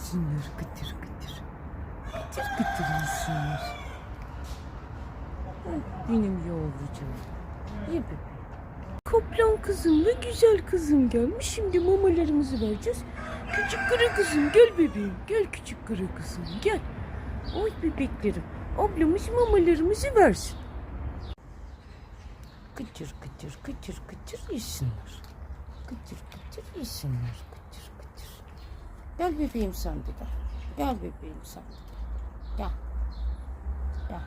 Yesinler kıtır kıtır. Kıtır kıtır yesinler. Ah, Benim yavrucuğum. Ye bebeğim. Kaplan kızım ve güzel kızım gelmiş. Şimdi mamalarımızı vereceğiz. Küçük kara kızım gel bebeğim. Gel küçük kara kızım gel. Oy bebeklerim. Ablamız mamalarımızı versin. Kıtır kıtır kıtır kıtır yesinler. Kıtır kıtır yesinler. Kıtır. Gel bebeğim sen de gel. Bebeğim sen de gel. Gel.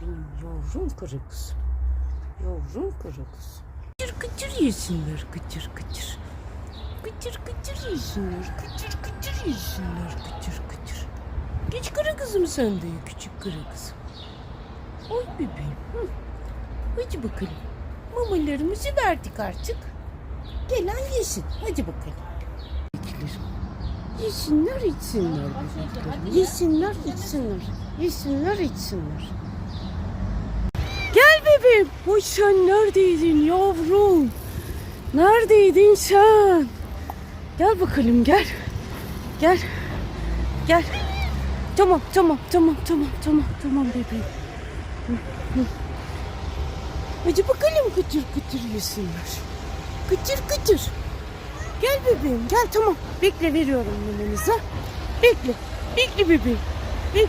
Benim yavrum kara kızım. Yavrum kara kızım. Kıtır kıtır yesinler kıtır kıtır. Kıtır kıtır yesinler kıtır kıtır yesinler kıtır kıtır. Geç kara kızım sen de küçük kara kızım. Oy bebeğim. Hı. Hadi bakalım. Mamalarımızı verdik artık. Gelen yesin. Hadi bakalım. Yesinler içsinler bebeklerim. Yesinler içsinler. Yesinler içsinler. Gel bebeğim. Oy sen neredeydin yavrum? Neredeydin sen? Gel bakalım gel. Gel. Gel. Tamam tamam tamam tamam tamam tamam bebeğim. Hadi bakalım kıtır kıtır yesinler. Kıtır kıtır. Gel bebeğim gel tamam. Bekle veriyorum memenize. Bekle. Bekle bebeğim. Bekle.